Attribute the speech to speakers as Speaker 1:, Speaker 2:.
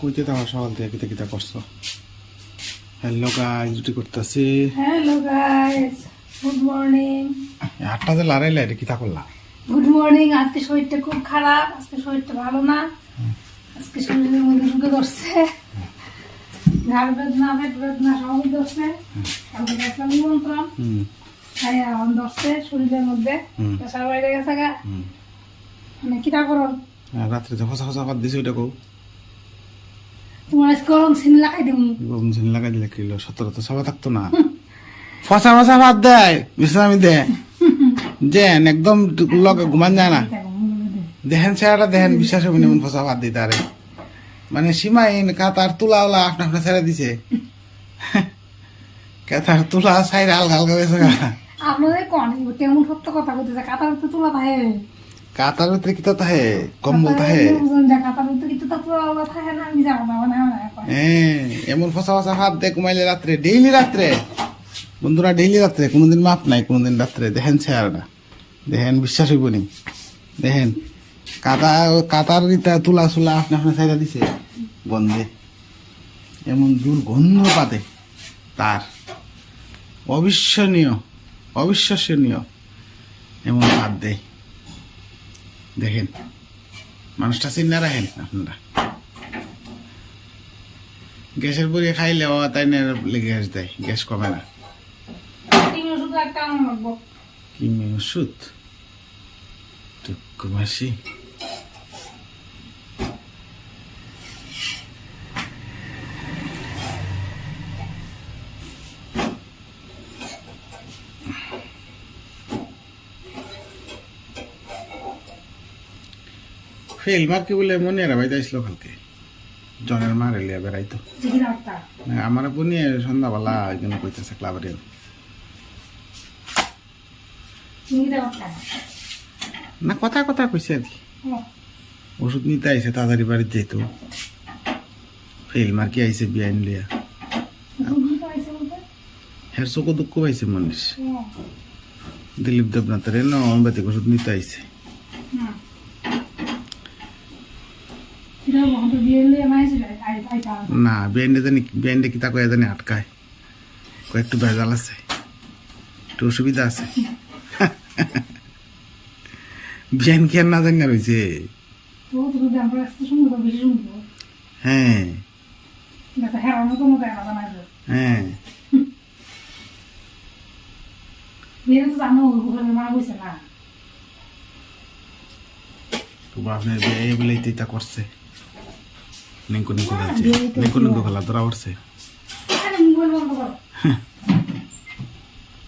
Speaker 1: কইতে তো আমার সকাল থেকে কিতা কিতা করছ? হ্যালো গাইজ রুটি করতেছি।
Speaker 2: হ্যালো গাইস গুড মর্নিং
Speaker 1: আটটা যে লড়াইলে এটা কিতা করলা?
Speaker 2: গুড মর্নিং আজকে শরীরটা খুব খারাপ আজকে শরীরটা ভালো না। আজকে শরীরের মধ্যে ঢুকে ধরছে। ঘাড় বেদনা পেট বেদনা সবই ধরছে। কালকে গেছিলাম নিমন্ত্রণ। খাই এখন ধরছে শরীরের মধ্যে।
Speaker 1: হুম।
Speaker 2: প্রেশার বাইরে গেছে গা। মানে কিতা করো
Speaker 1: আর রাত্রে যে ফসা ফসা ভাত দিছে ওইটা কও।
Speaker 2: তোমার আজকে গরম সিন লাগাই দিম।
Speaker 1: গরম ঝিন লাগাই দিলে কিলো সতেরো তো সবাই থাকতো না। ফসা ফসা ভাত দেয় বিশ্রামি দেয় একদম লগে ঘুমান যায় না। দেখেন চেহারা দেখেন বিশ্বাস হবে এমন ফসা ভাত দিতে আরে। মানে সীমাহীন কাতার তুলা ওলা আপনা আপনা ছেড়ে দিছে। কাতার তুলা সাইড হালকা হালকা হয়েছে গা।
Speaker 2: আপনাদের কন? কেমন সত্য কথা বলতেছে কাতার তো তোলা থাকে
Speaker 1: কাতার ভিতরে কি তো তাহে? কম্বল
Speaker 2: কাতার তো
Speaker 1: এমন ফসা ফসা ভাত দেয় ঘুমাইলে রাত্রে, ডেইলি রাত্রে। বন্ধুরা, ডেইলি রাত্রে, কোনোদিন মাপ নাই, কোনোদিন রাত্রে। দেখেন চেহারাটা। দেখেন, বিশ্বাস হইব নি। দেখেন কাতা কাতার ইতা তুলা সুলা আপনি আপনার সাইডা দিছে। গন্ধে। এমন দুর্গন্ধ পাতে তার। অবিশ্বনীয়, অবিশ্বাসনীয় এমন ভাত দেয়। দেখেন। মানুষটা চিন্না রাখেন আপনারা। গ্যাসের বুড়ি খাইলে ও তাই না গ্যাস দেয় গ্যাস কমে না। কি ওষুধ টুকু মাসি। ফেল কি বলে মনে আর ভাই যাইছিল কালকে। জনের মার এলিয়া বেড়াইতো।
Speaker 2: একটা
Speaker 1: আমার বোনি সন্ধ্যাবেলা একজন কইতেছে ক্লাবের না, কথা কথা কইছে আর কি। ওষুধ নিতে আইছে, তাড়াতাড়ি বাড়িতে যেত ফেল মার কি আইছে, বিয়াইন লিয়া। হের চোখ দুঃখ পাইছে মনীষ। দিলীপ দেবনাথের ন হোমিওপ্যাথিক ওষুধ নিতে আইছে। না বিয়াইনটা জানি বিয়াইনটা কি তা। কয়ে জানি আটকায়। কয়েকটু ভেজাল আছে। একটু অসুবিধা আছে। বিয়াইন কি আর না জানি হ্যাঁ
Speaker 2: তো একটা বানাইবো
Speaker 1: হ্যাঁ।
Speaker 2: তো মারা বসে না।
Speaker 1: তো বিয়ে বলে ইতা করছে। নিঙ্কু নিঙ্কু খেলছে নিঙ্কু নিঙ্কু খেলা ধরা পড়ছে।